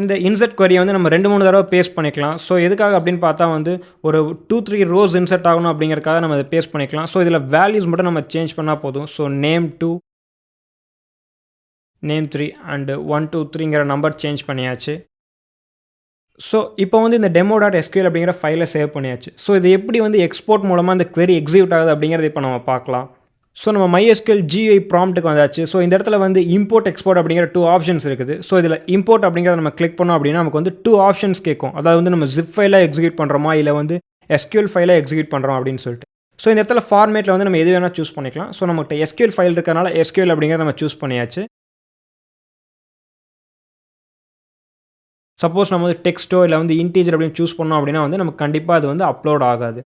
இந்த இன்சர்ட் கொரியை வந்து நம்ம ரெண்டு மூணு தடவை பேஸ்ட் பண்ணிக்கலாம். ஸோ எதுக்காக அப்படின்னு பார்த்தா வந்து ஒரு டூ த்ரீ ரோஸ் இன்சர்ட் ஆகணும் அப்படிங்கிறக்காக நம்ம அதை பேஸ்ட் பண்ணிக்கலாம். ஸோ இதில் வேல்யூஸ் மட்டும் நம்ம சேஞ்ச் பண்ணால் போதும். So name two name three and one two த்ரீங்கிற number change பண்ணியாச்சு. ஸோ இப்போ வந்து இந்த டெமோ டாட் எஸ்கியூஎல் அப்படிங்கிற ஃபைலை சேவ் பண்ணியாச்சு. ஸோ இது எப்படி வந்து எக்ஸ்போர்ட் மூலமாக இந்த query எக்ஸிக்யூட் ஆகுது அப்படிங்கிறத இப்போ நம்ம பார்க்கலாம். ஸோ நம்ம MySQL ஜிஐ ப்ராம்ட்டுக்கு வந்தாச்சு. ஸோ இந்த இடத்துல வந்து இம்போர்ட் எக்ஸ்போர்ட் அப்படிங்கிற டூ ஆப்ஷன்ஸ் இருக்குது. ஸோ இதில் இம்போர்ட் அப்படிங்கிறத நம்ம கிளிக் பண்ணோம் அப்படின்னா நமக்கு வந்து டூ ஆப்ஷன்ஸ் கேட்கும். அதாவது வந்து நம்ம ஜிப் ஃபைலாக எக்ஸிக்யூட் பண்ணுறோமா இல்லை வந்து எஸ்கியூல் ஃபைலாக எக்ஸிக்யூட் பண்ணுறோம் அப்படின்னு சொல்லிட்டு. ஸோ இந்த இடத்துல ஃபார்மேட்டில் வந்து நம்ம எது வேணால் சூஸ் பண்ணிக்கலாம். ஸோ நம்மகிட்ட எஸ்கியூல் ஃபைல் இருக்கிறனால SQL அப்படிங்கிறத நம்ம சூஸ் பண்ணியாச்சு. சப்போஸ் நம்ம வந்து டெக்ஸ்ட்டோ இல்லை வந்து இன்டீஜர் அப்படின்னு சூஸ் பண்ணோம் அப்படின்னா வந்து நமக்கு கண்டிப்பாக அது வந்து அப்லோட் ஆகாது.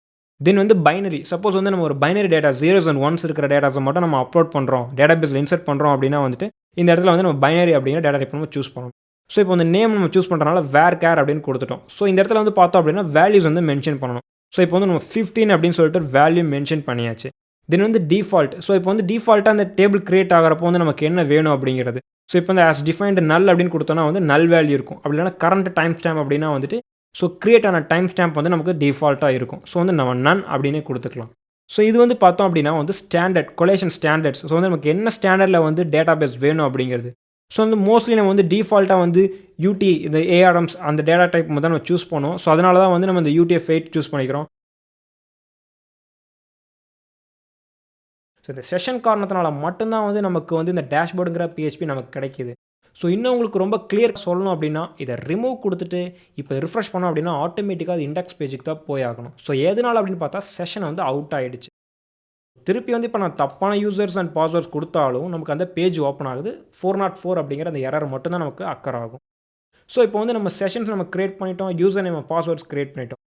தென் வந்து பைனரி சப்போஸ் வந்து நம்ம ஒரு binary data zeros and ones இருக்கிற டேட்டாஸை மட்டும் நம்ம அப்லோட் பண்ணுறோம் டேட்டா பேஸில் இன்சர்ட் பண்ணுறோம் அப்படின்னா வந்துட்டு இந்த இடத்துல வந்து நம்ம பைனரி அப்படிங்கிற டேட்டா டைப் நம்ம சூஸ் பண்ணணும். ஸோ இப்போ வந்து நேம் நம்ம சூஸ் பண்ணுறனால வேர் கேர் அப்படின்னு கொடுத்துட்டோம். ஸோ இந்த இடத்துல வந்து பார்த்தோம் அப்படின்னா வேல்யூஸ் வந்து மென்ஷன் பண்ணணும். ஸோ இப்போ வந்து நம்ம ஃபிஃப்டீன் அப்படின்னு சொல்லிட்டு வேல்யூ மென்ஷன் பண்ணியாச்சு. தென் வந்து டிஃபால்ட் ஸோ இப்போ வந்து டிஃபால்ட்டாக அந்த டேபிள் கிரியேட் ஆகிறப்போ வந்து நமக்கு என்ன வேணும் அப்படிங்கிறது? ஸோ இப்போ வந்து ஆஸ் டிஃபைன்டு நல் அப்படின்னு கொடுத்தோன்னா வந்து நல் வேல்யூ இருக்கும். அப்படி இல்லைனா கரண்ட் டைம் ஸ்டாம்ப் அப்படின்னா வந்துட்டு ஸோ க்ரியேட் ஆன டைம் ஸ்டாம்ப் வந்து நமக்கு டிஃபால்ட்டாக இருக்கும். ஸோ வந்து நம்ம நன் அப்படின்னே கொடுத்துக்கலாம். ஸோ இது வந்து பார்த்தோம் அப்படின்னா வந்து ஸ்டாண்டர்ட் கொலேஷன் ஸ்டாண்டர்ட்ஸ் ஸோ வந்து நமக்கு என்ன ஸ்டாண்டர்டில் வந்து டேட்டா பேஸ் வேணும் அப்படிங்கிறது. ஸோ வந்து மோஸ்ட்லி நம்ம வந்து டிஃபால்ட்டாக வந்து யூடி இந்த ஏஆர்எம்ஸ் அந்த டேட்டா டைப் தான் நம்ம சூஸ் பண்ணுவோம். ஸோ அதனால தான் வந்து நம்ம இந்த யூடிஎஃப் எயிட் சூஸ் பண்ணிக்கிறோம். ஸோ இந்த செஷன் காரணத்தினால மட்டும்தான் வந்து நமக்கு வந்து இந்த டேஷ்போர்டுங்கிற பிஹெச்பி நமக்கு கிடைக்கிது. ஸோ இன்னும் உங்களுக்கு ரொம்ப கிளியர் சொல்லணும் அப்படின்னா இதை ரிமூவ் கொடுத்துட்டு இப்போ ரிஃப்ரெஷ் பண்ணோம் அப்படின்னா ஆட்டோமேட்டிக்காக அது இண்டெக்ஸ் பேஜுக்கு தான் போய் ஆகணும். ஸோ எதனால் அப்படின்னு பார்த்தா செஷன் வந்து அவுட் ஆகிடுச்சு திருப்பி வந்து இப்போ நான் தப்பான யூசர்ஸ் அண்ட் பாஸ்வேர்ட்ஸ் கொடுத்தாலும் நமக்கு அந்த பேஜ் ஓப்பன் ஆகுது. ஃபோர் நாட் ஃபோர் அப்படிங்கிற அந்த எரர் மட்டும்தான் நமக்கு அக்கர் ஆகும். ஸோ இப்போ வந்து நம்ம செஷன்ஸ் நம்ம கிரியேட் பண்ணிட்டோம் யூசர் நம்ம பாஸ்வேர்ட்ஸ் கிரியேட் பண்ணிட்டோம்.